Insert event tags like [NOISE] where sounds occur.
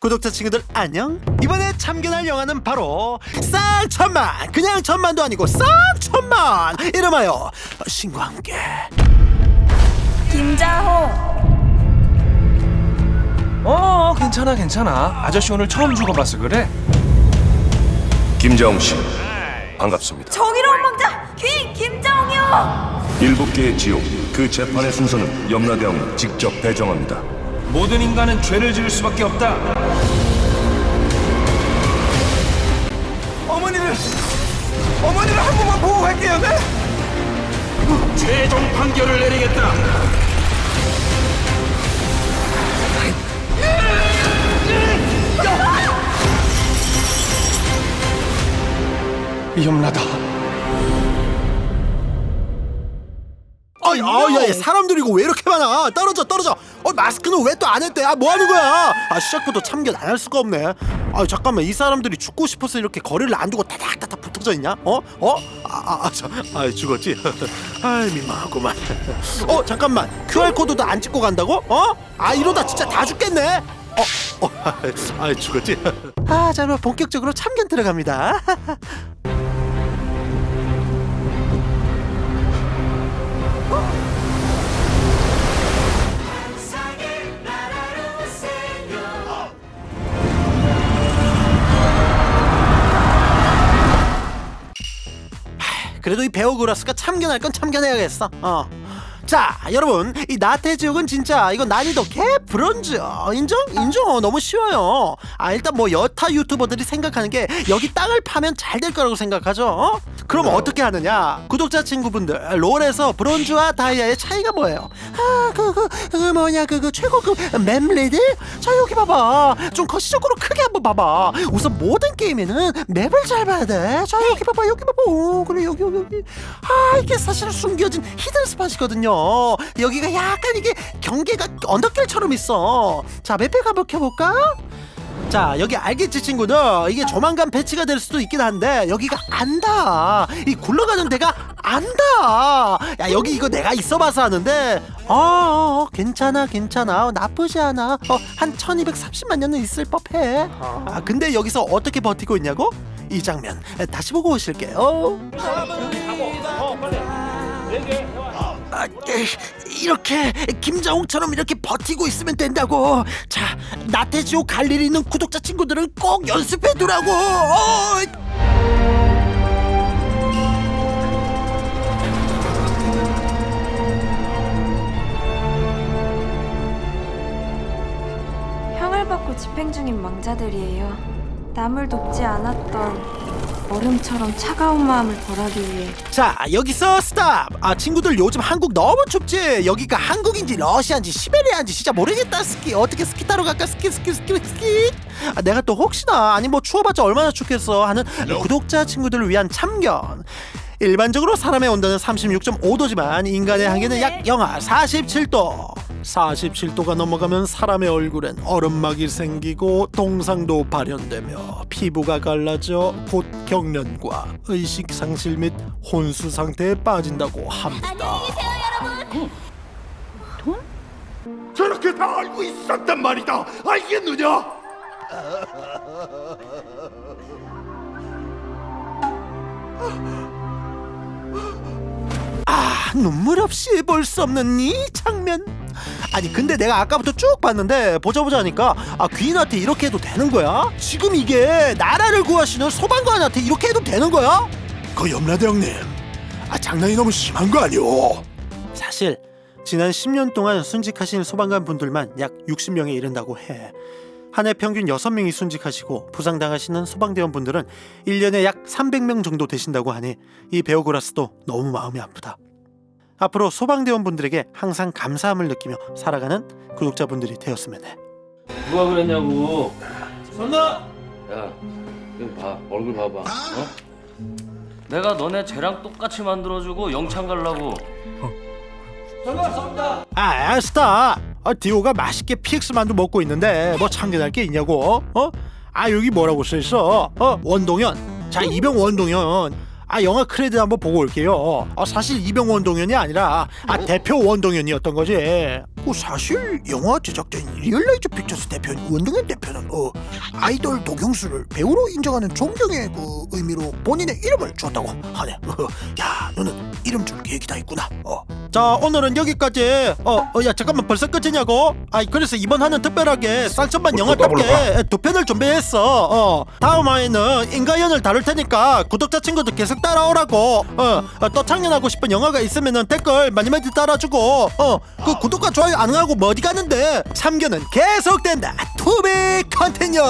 구독자 친구들 안녕. 이번에 참견할 영화는 바로 쌍천만. 그냥 천만도 아니고 쌍천만. 이름하여 신과 함께. 김자호. 어 괜찮아 괜찮아. 아저씨 오늘 처음 죽어봐서 그래. 김자홍 씨 반갑습니다. 정의로운 왕자 귀 김자홍이요. 일곱 개의 지옥 그 재판의 순서는 염라대왕이 직접 배정합니다. 모든 인간은 죄를 지을 수밖에 없다. 어머니를 어머니를 한 번만 보고 갈게요 네? 최종 판결을 내리겠다. 염라다. 어이 어야 사람들 이거 왜 이렇게 많아? 떨어져 떨어져 어 마스크는 왜 또 안 했대 아 뭐 하는 거야 아 시작부터 참견 안 할 수가 없네 아 잠깐만 이 사람들이 죽고 싶어서 이렇게 거리를 안 두고 타닥타닥 붙어져 있냐 어? 어? 아아아 아, 죽었지 [LAUGHS] 아 민망하구만 어 잠깐만 QR코드도 안 찍고 간다고? 어? 아 이러다 진짜 다 죽겠네 어? 어, [LAUGHS] 아 죽었지? [LAUGHS] 아, 자, 그럼 본격적으로 참견 들어갑니다. 그래도 이 베오그라스가 참견할 건 참견해야겠어. 어. 자, 여러분, 이 나태 지옥은 진짜 이거 난이도 개 브론즈 어, 인정? 인정. 어, 너무 쉬워요. 아, 일단 뭐 여타 유튜버들이 생각하는 게 여기 땅을 파면 잘 될 거라고 생각하죠. 어? 그럼 어떻게 하느냐? 구독자 친구분들, 롤에서 브론즈와 다이아의 차이가 뭐예요? 아, 그, 그, 그 뭐냐, 그, 그 최고 그 맵레드? 자, 여기 봐봐. 좀 거시적으로 크게 한번 봐봐. 우선 모든 게임에는 맵을 잘 봐야 돼. 자, 여기 봐봐, 여기 봐봐. 오, 그래, 여기, 여기, 여기. 아, 이게 사실은 숨겨진 히든 스팟이거든요. 여기가 약간 이게 경계가 언덕길처럼 있어. 자, 맵팩 한번 켜볼까? 자 여기 알겠지 친구들? 이게 조만간 배치가 될 수도 있긴 한데 여기가 안다. 이 굴러가는 데가 안다. 야 여기 이거 내가 있어봐서 하는데. 어, 어, 어 괜찮아 괜찮아. 어, 나쁘지 않아. 어 한 1230만 년은 있을 법해. 아. 근데 여기서 어떻게 버티고 있냐고? 이 장면 다시 보고 오실게요 아, 에, 이렇게 김자홍처럼 이렇게 버티고 있으면 된다고. 자, 나태지옥 갈 일 있는 구독자 친구들은 꼭 연습해 두라고. 어! 형을 받고 집행 중인 망자들이에요 남을 돕지 않았던 얼음처럼 차가운 마음을 벌하기 위해 자, 여기서 스탑. 아, 친구들 요즘 한국 너무 춥지. 여기가 한국인지 러시아인지 시베리아인지 진짜 모르겠다. 스키 어떻게 스키 타러 갈까? 스키 스키 스키 스키. 아, 내가 또 혹시나 아니 뭐 추워봤자 얼마나 춥겠어 하는 구독자 친구들을 위한 참견. 일반적으로 사람의 온도는 36.5도지만 인간의 한계는 약 영하 47도. 47도가 넘어가면 사람의 얼굴엔 얼음막이 생기고 동상도 발현되며 피부가 갈라져 곧 경련과 의식 상실 및 혼수 상태에 빠진다고 합니다. 저렇게 다 알고 있었단 말이다. 알겠느냐? [LAUGHS] 눈물 없이 볼 수 없는 이 장면 아니 근데 내가 아까부터 쭉 봤는데 보자 보자 하니까 아 귀인한테 이렇게 해도 되는 거야? 지금 이게 나라를 구하시는 소방관한테 이렇게 해도 되는 거야? 그 염라대왕님, 아 장난이 너무 심한 거 아니오? 사실 지난 10년 동안 순직하신 소방관 분들만 약 60명에 이른다고 해. 한 해 평균 6명이 순직하시고 부상당하시는 소방대원 분들은 1년에 약 300명 정도 되신다고 하니 이 베오그라스도 너무 마음이 아프다. 앞으로 소방대원 분들에게 항상 감사함을 느끼며 살아가는 구독자분들이 되었으면 해. 누가 그랬냐고. 선나. 야, 여기 봐. 얼굴 봐봐. 어? 내가 너네 쟤랑 똑같이 만들어주고 영창 갈라고. 아, 아스타. 아, 디오가 맛있게 PX 만두 먹고 있는데 뭐 참견할 게 있냐고? 어? 아 여기 뭐라고 써 있어? 어 원동현. 자 이병 원동현. 아 영화 크레딧 한번 보고 올게요. 아 사실 이병 원동현이 아니라 아 대표 원동현이었던 거지. 그 사실 영화 제작자인 리얼라이즈 픽처스 대표인 원동현 대표는 어 아이돌 도경수를 배우로 인정하는 존경의 그 의미로 본인의 이름을 줬다고 하네. 어, [LAUGHS] 야 너는 이름 줄 계획이 다 있구나. 어. 자 오늘은 여기까지. 어야 잠깐만 벌써 끝이냐고? 아이 그래서 이번 화는 특별하게 쌍천만 영화답게 두 편을 준비했어. 어 다음 화에는 인가연을 다룰 테니까 구독자 친구들 계속 따라오라고. 어또 창련하고 싶은 영화가 있으면은 댓글 많이 많이 달아주고. 어그 구독과 좋아요 안 하고 뭐 어디 가는데? 참견은 계속된다. 투비 컨티뉴